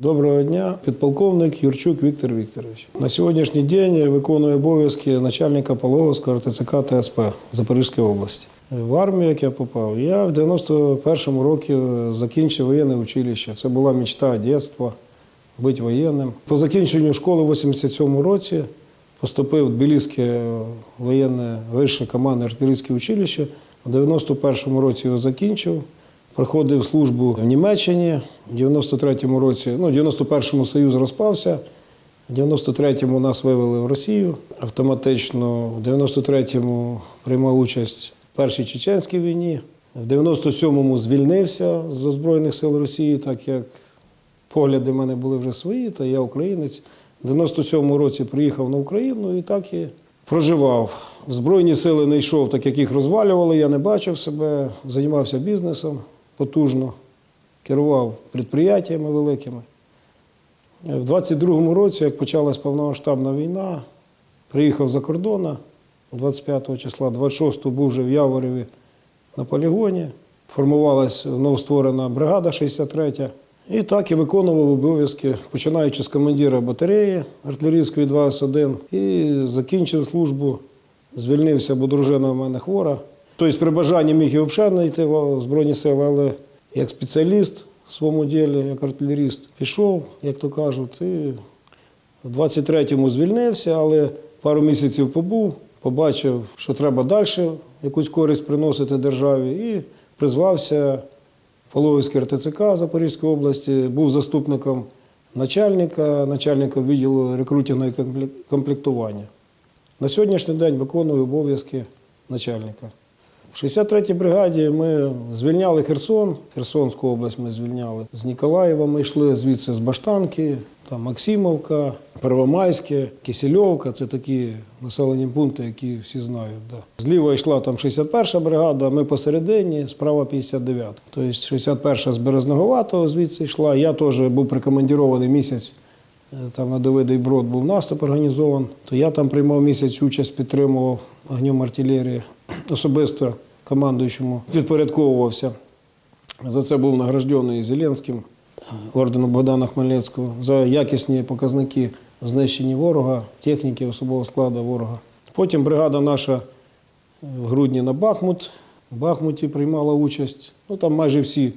Доброго дня, підполковник Юрчук Віктор Вікторович. На сьогоднішній день я виконую обов'язки начальника Пологовського РТЦК ТСП Запорізької області. В армію, як я попав, я в 91-му році закінчив воєнне училище. Це була мечта дитинства бути воєнним. По закінченню школи в 87-му році поступив в Тбіліське воєнне вище командне артилерійське училище. У 91-му році його закінчив. Проходив службу в Німеччині. В 93-му році, ну, в 91-му Союз розпався. В 93-му нас вивели в Росію. Автоматично в 93-му приймав участь в Першій Чеченській війні. В 97-му звільнився з Збройних сил Росії, так як погляди в мене були вже свої, та я українець. В 97-му році приїхав на Україну і так і проживав. В Збройні сили не йшов, так як їх розвалювали, я не бачив себе, займався бізнесом потужно, керував підприємствами великими. В 22-му році, як почалась повномасштабна війна, приїхав за кордону 25 числа, 26-го був вже в Явореві на полігоні. Формувалась новостворена бригада 63 і так і виконував обов'язки, починаючи з командира батареї артилерійської 2С1 і закінчив службу, звільнився, бо дружина в мене хвора. Тобто при бажанні міг і взагалі не йти в Збройні сили, але як спеціаліст в своєму ділі, як артилеріст, пішов, як то кажуть, і в 23-му звільнився, але пару місяців побув, побачив, що треба далі якусь користь приносити державі, і призвався в Пологівський РТЦК Запорізької області, був заступником начальника, начальником відділу рекрутингу і комплектування. На сьогоднішній день виконую обов'язки начальника. В 63-й бригаді ми звільняли Херсон, Херсонську область ми звільняли. З Ніколаєва ми йшли звідси з Баштанки, там Максимовка, Первомайське, Кисельовка це такі населені пункти, які всі знають. Да. Зліва йшла там 61-ша бригада, ми посередині, справа 59. Тобто 61-ша з Березноговатого звідси йшла. Я теж був прикомандірований місяць Е, там на Давида і Брод був наступ організований, то я там приймав місяць участь, підтримував огнем артилерії, особисто командуючому підпорядковувався. За це був награждений Зеленським е, орденом Богдана Хмельницького за якісні показники в знищенні ворога, техніки, особового складу ворога. Потім бригада наша в грудні на Бахмут. В Бахмуті приймала участь. Ну там майже всі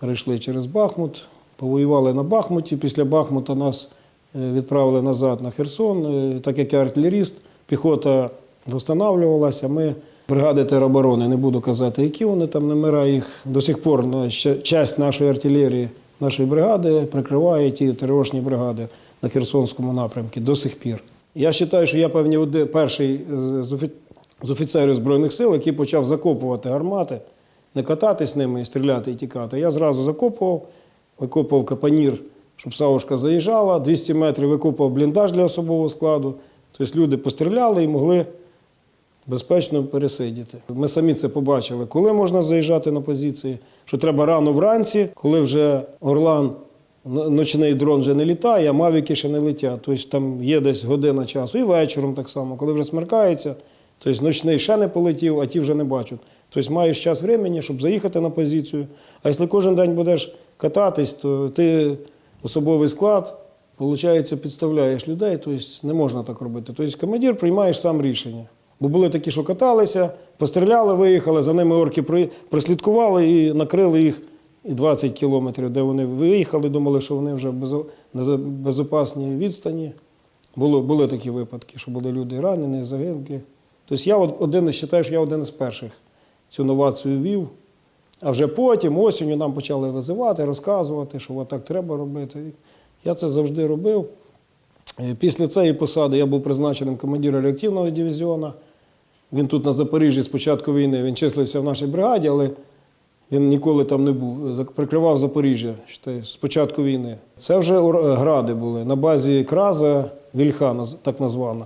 перейшли через Бахмут, повоювали на Бахмуті. Після Бахмута нас е, відправили назад на Херсон. Е, Так як я артилеріст, піхота встановлювалася. Ми бригади тероборони, не буду казати, які вони там номера їх до сих пор ну, часть нашої артилерії, нашої бригади прикриває ті теророшні бригади на Херсонському напрямку до сих пір. Я вважаю, що я певні один- перший е, з офіцерів Збройних сил, який почав закопувати гармати, не кататись ними і стріляти і тікати. Я зразу закопував, викопував капанір, щоб савушка заїжджала, 200 метрів викопував бліндаж для особового складу. Тобто люди постріляли і могли безпечно пересидіти. Ми самі це побачили, коли можна заїжджати на позиції, що треба рано вранці, коли вже Орлан, ночний дрон вже не літає, а мавіки ще не летять. Тобто там є десь година часу, і вечором так само, коли вже смеркається, тобто ночний ще не полетів, а ті вже не бачать. Тобто маєш час времени, щоб заїхати на позицію. А якщо кожен день будеш кататись, то ти особовий склад, виходить, підставляєш людей, тобто не можна так робити. Тобто командир приймаєш сам рішення. Бо були такі, що каталися, постріляли, виїхали, за ними орки прослідкували і накрили їх і 20 кілометрів, де вони виїхали, думали, що вони вже на безопасній відстані. Було, були такі випадки, що були люди ранені, загиблі. Тобто я один, вважаю, що я один із перших цю новацію вів. А вже потім, осінню, нам почали визивати, розказувати, що так треба робити. Я це завжди робив. Е, Після цієї посади я був призначеним командиром реактивного дивізіону. Він тут на Запоріжжі з початку війни він числився в нашій бригаді, але він ніколи там не був. Прикривав Запоріжжя з початку війни. Це вже гради були на базі Краза, Вільха, так названа.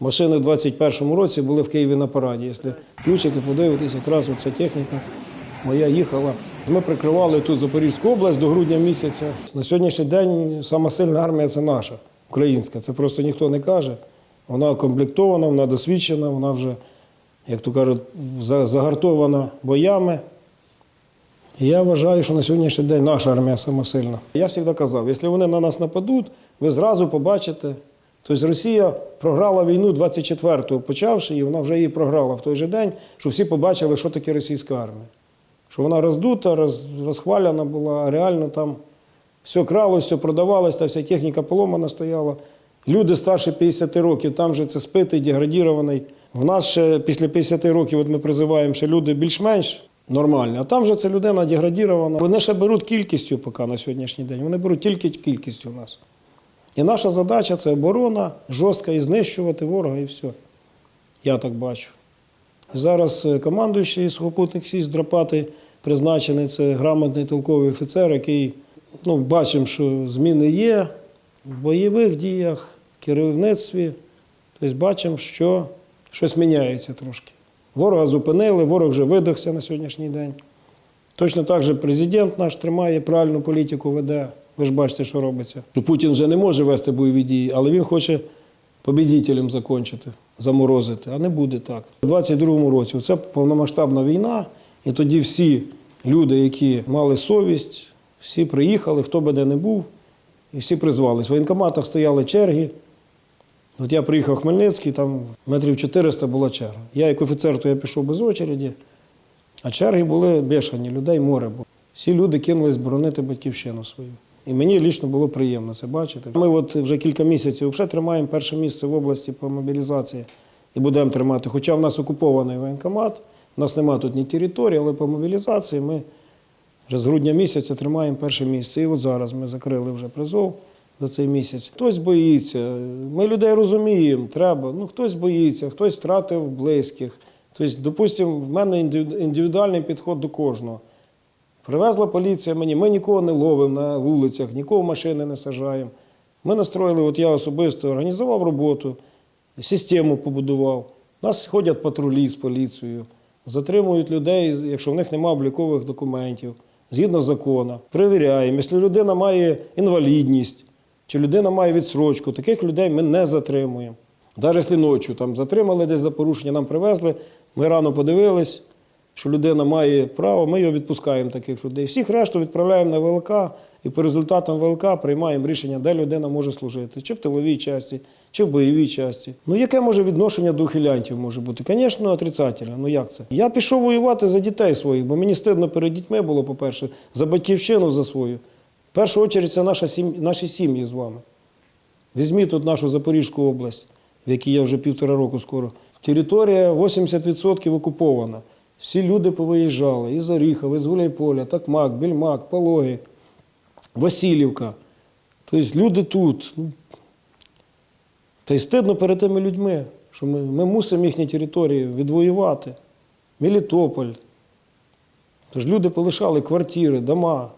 Машини в 21-му році були в Києві на параді. Якщо включити, подивитися, якраз оця техніка моя їхала. Ми прикривали тут Запорізьку область до грудня місяця. На сьогоднішній день сама сильна армія це наша, українська. Це просто ніхто не каже. Вона укомплектована, вона досвідчена, вона вже, як то кажуть, за- загартована боями. І я вважаю, що на сьогоднішній день наша армія сама сильна. Я завжди казав, якщо вони на нас нападуть, ви зразу побачите. Тобто Росія програла війну 24-го, почавши, і вона вже її програла в той же день, що всі побачили, що таке російська армія. Що вона роздута, роз, розхваляна була, а реально там все кралось, все продавалось, та вся техніка поломана стояла. Люди старше 50 років, там же це спитий, деградірований. В нас ще після 50 років, от ми призиваємо, що люди більш-менш нормальні, а там же це людина деградірована. Вони ще беруть кількістю поки на сьогоднішній день. Вони беруть тільки кількістю у нас. І наша задача це оборона, жорстка і знищувати ворога, і все. Я так бачу. Зараз е, командуючий сухопутних військ Драпати призначений, це грамотний толковий офіцер, який ну, бачимо, що зміни є в бойових діях, керівництві. Тобто бачимо, що щось міняється трошки. Ворога зупинили, ворог вже видохся на сьогоднішній день. Точно так же президент наш тримає правильну політику, веде. Ви ж бачите, що робиться. Путін вже не може вести бойові дії, але він хоче побідітелем закінчити, заморозити. А не буде так. У 22-му році це повномасштабна війна, і тоді всі люди, які мали совість, всі приїхали, хто би де не був, і всі призвались. В воєнкоматах стояли черги. От я приїхав в Хмельницький, там метрів 400 була черга. Я як офіцер, то я пішов без очереді, а черги були бешені, людей море було. Всі люди кинулись боронити батьківщину свою. І мені лічно було приємно це бачити. Ми от вже кілька місяців вже тримаємо перше місце в області по мобілізації і будемо тримати. Хоча в нас окупований воєнкомат, у нас немає тут ні території, але по мобілізації ми вже з грудня місяця тримаємо перше місце. І от зараз ми закрили вже призов за цей місяць. Хтось боїться. Ми людей розуміємо, треба. Ну, хтось боїться, хтось втратив близьких. Тобто, допустимо, в мене індивідуальний підход до кожного. Привезла поліція мені, ми нікого не ловимо на вулицях, нікого в машини не сажаємо. Ми настроїли, от я особисто організував роботу, систему побудував. Нас ходять патрулі з поліцією, затримують людей, якщо в них немає облікових документів, згідно закону. Перевіряємо. Якщо людина має інвалідність чи людина має відсрочку, таких людей ми не затримуємо. Навіть якщо ночі там затримали десь за порушення, нам привезли, ми рано подивились, що людина має право, ми його відпускаємо таких людей. Всіх решту відправляємо на ВЛК і по результатам ВЛК приймаємо рішення, де людина може служити, чи в тиловій часті, чи в бойовій часті. Ну яке може відношення до ухилянтів може бути? Звісно, отрицательне. Ну як це? Я пішов воювати за дітей своїх, бо мені стидно перед дітьми було, по-перше, за батьківщину за свою. В першу чергу це наша сім... наші сім'ї з вами. Візьміть тут нашу Запорізьку область, в якій я вже півтора року скоро. Територія 80% окупована. Всі люди повиїжджали із Оріхова, із Гуляйполя, Такмак, Більмак, Пологи, Васильівка. Тобто люди тут. Ну, Та й стидно перед тими людьми, що ми, ми мусимо їхні території відвоювати. Мелітополь. Тож люди полишали квартири, дома.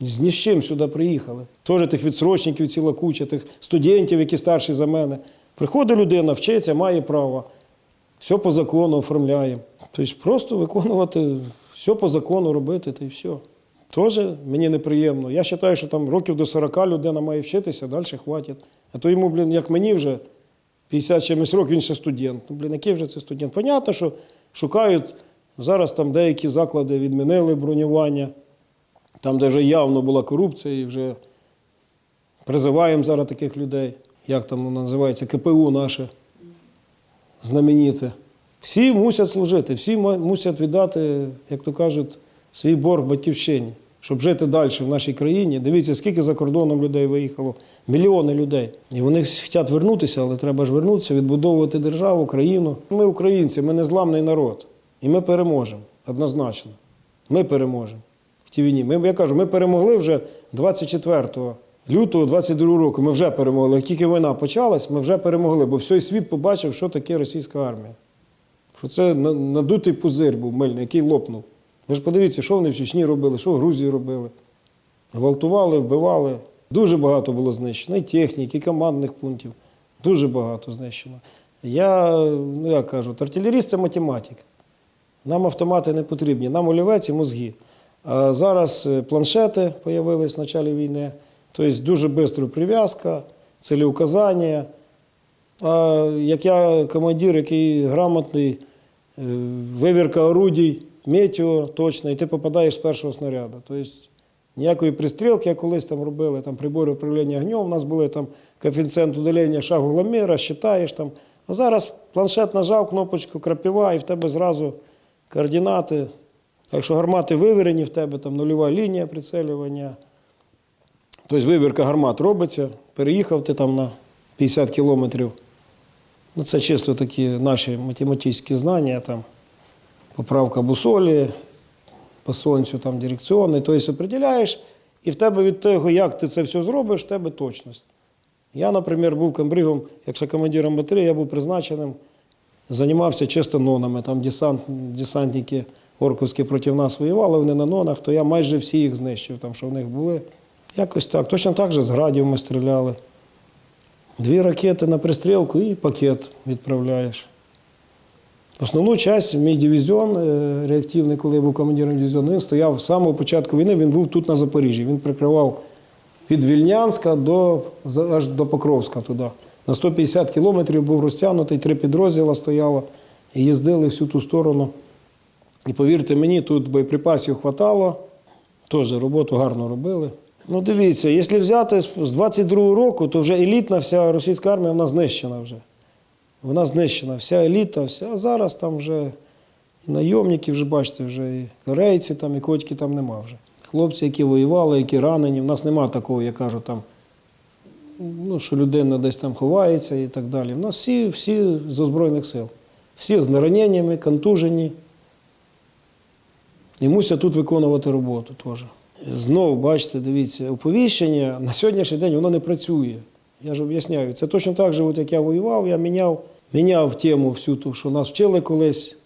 Ні з чим сюди приїхали. Теж тих відсрочників ціла куча, тих студентів, які старші за мене. Приходить людина, вчиться, має право. Все по закону оформляємо. Тобто просто виконувати, все по закону робити, та й все. Теж мені неприємно. Я вважаю, що там років до 40 людина має вчитися, далі хватить. А то йому, блін, як мені вже 50 чимось років, він ще студент. Ну, блін, який вже це студент? Понятно, що шукають, зараз там деякі заклади відмінили бронювання, там, де вже явно була корупція, і вже призиваємо зараз таких людей. Як там воно називається, КПУ наше знамените. Всі мусять служити, всі мусять віддати, як то кажуть, свій борг батьківщині, щоб жити далі в нашій країні. Дивіться, скільки за кордоном людей виїхало, мільйони людей. І вони хочуть вернутися, але треба ж вернутися, відбудовувати державу, країну. Ми українці, ми незламний народ. І ми переможемо однозначно. Ми переможемо в тій війні. Ми, я кажу, ми перемогли вже 24 лютого 22 року. Ми вже перемогли. Як тільки війна почалась, ми вже перемогли, бо всій світ побачив, що таке російська армія. Що це надутий пузир був мильний, який лопнув. Ви ж подивіться, що вони в Чечні робили, що в Грузії робили. Гвалтували, вбивали. Дуже багато було знищено. І техніки, і командних пунктів. Дуже багато знищено. Я, ну як кажуть, артилеріст це математик. Нам автомати не потрібні, нам олівець і мозги. А зараз е, планшети з'явились в початку війни, тобто дуже швидко прив'язка, цілеуказання. А як я командир, який грамотний, е, вивірка орудій, метео точно, і ти попадаєш з першого снаряду. Тобто ніякої пристрілки, як колись там робили, там прибори управління огнем, у нас були там коефіцієнт удалення шагу ламіра, считаєш там. А зараз планшет нажав, кнопочку крапива, і в тебе зразу координати. Так що гармати вивірені, в тебе там нульова лінія прицелювання. Тобто вивірка гармат робиться, переїхав ти там на 50 кілометрів. Ну, це чисто такі наші математичні знання, там, поправка бусолі, по сонцю там дирекціонний. Тобто определяєш, і в тебе від того, як ти це все зробиш, в тебе точність. Я, наприклад, був комбригом, якщо командиром батареї, я був призначеним, займався чисто нонами. Там десант, десантники орковські проти нас воювали, вони на нонах, то я майже всі їх знищив, там, що в них були. Якось так. Точно так же з градів ми стріляли. Дві ракети на пристрілку і пакет відправляєш. Основну часть, мій дивізіон е, реактивний, коли я був командиром дивізіону, він стояв з самого початку війни, він був тут на Запоріжжі. Він прикривав від Вільнянська до, аж до Покровська туди. На 150 кілометрів був розтягнутий, три підрозділа стояло і їздили всю ту сторону. І повірте мені, тут боєприпасів хватало, теж роботу гарно робили. Ну дивіться, якщо взяти з з 22-го року, то вже елітна вся російська армія вона знищена вже. Вона знищена, вся еліта, вся. А зараз там вже і найомники, вже бачите, вже і корейці там, і котики там нема вже. Хлопці, які воювали, які ранені, в нас нема такого, я кажу, там, ну, що людина десь там ховається і так далі. У нас всі, всі з Збройних сил. Всі з нараненнями, контужені. І мусять тут виконувати роботу теж. Знову, бачите, дивіться, оповіщення на сьогоднішній день воно не працює. Я ж об'ясняю. Це точно так же, от як я воював, я міняв, міняв тему всю ту, що нас вчили колись.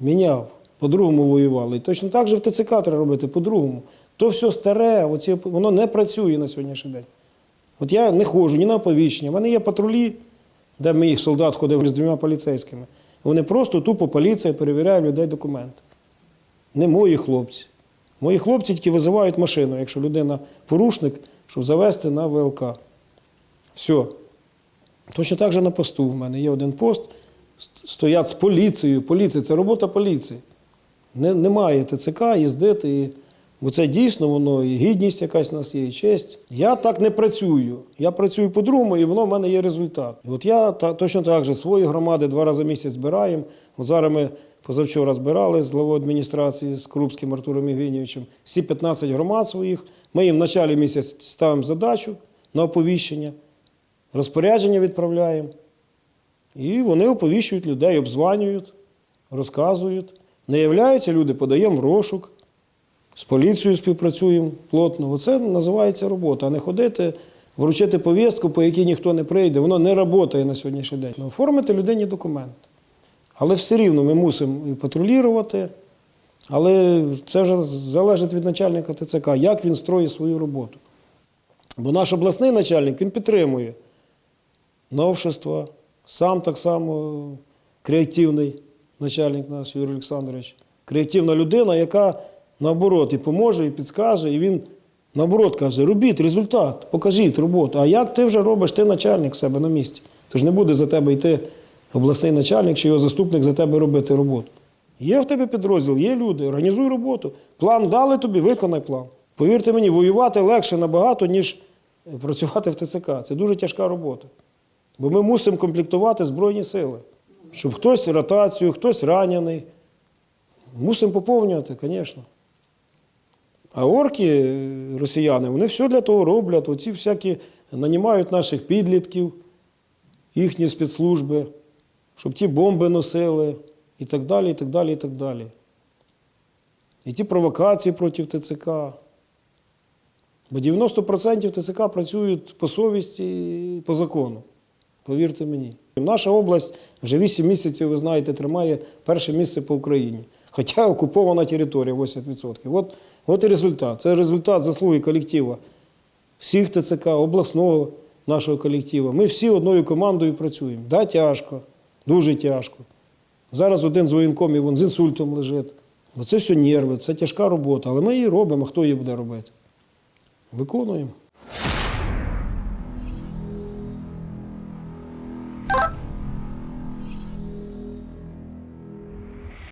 Міняв, по-другому воювали. І точно так же в ТЦК треба робити, по-другому. То все старе, оці, воно не працює на сьогоднішній день. От я не ходжу ні на оповіщення. У мене є патрулі, де мій солдат ходив з двома поліцейськими. Вони просто тупо поліція перевіряє людей документи. Не мої хлопці. Мої хлопці тільки визивають машину, якщо людина порушник, щоб завести на ВЛК. Все. Точно так же на посту. У мене є один пост, стоять з поліцією. Поліція це робота поліції. Не, немає ТЦК їздити. І, бо це дійсно воно і гідність якась у нас є, і честь. Я так не працюю. Я працюю по-другому, і воно в мене є результат. І от я та, точно так же свої громади два рази в місяць збираємо. От зараз ми позавчора збирали з главою адміністрації з Крупським Артуром Євгенійовичем всі 15 громад своїх. Ми їм в началі місяць ставимо задачу на оповіщення, розпорядження відправляємо. І вони оповіщують людей, обзванюють, розказують. Не являються люди, подаємо в розшук, з поліцією співпрацюємо плотно. Оце називається робота, а не ходити, вручити повістку, по якій ніхто не прийде. Воно не працює на сьогоднішній день. Ну, Оформити людині документ. Але все рівно ми мусимо і патрулювати. Але це вже залежить від начальника ТЦК, як він строїть свою роботу. Бо наш обласний начальник він підтримує новшества, сам так само креативний начальник наш Юрій Олександрович. Креативна людина, яка наоборот і поможе, і підскаже, і він наоборот каже: робіть результат, покажіть роботу. А як ти вже робиш, ти начальник себе на місці. Тож не буде за тебе йти обласний начальник чи його заступник за тебе робити роботу. Є в тебе підрозділ, є люди, організуй роботу. План дали тобі, виконай план. Повірте мені, воювати легше набагато, ніж працювати в ТЦК. Це дуже тяжка робота. Бо ми мусимо комплектувати Збройні сили. Щоб хтось ротацію, хтось ранений. Мусимо поповнювати, звісно. А орки, е, росіяни, вони все для того роблять. Оці всякі нанімають наших підлітків, їхні спецслужби, щоб ті бомби носили і так далі, і так далі, і так далі. І ті провокації проти ТЦК. Бо 90% ТЦК працюють по совісті і по закону. Повірте мені. Наша область вже 8 місяців, ви знаєте, тримає перше місце по Україні. Хоча окупована територія 80%. От, от і результат. Це результат заслуги колективу всіх ТЦК, обласного нашого колективу. Ми всі одною командою працюємо. Да, тяжко, дуже тяжко. Зараз один з воєнкомів він з інсультом лежить. Бо це все нерви, це тяжка робота. Але ми її робимо, хто її буде робити? Виконуємо.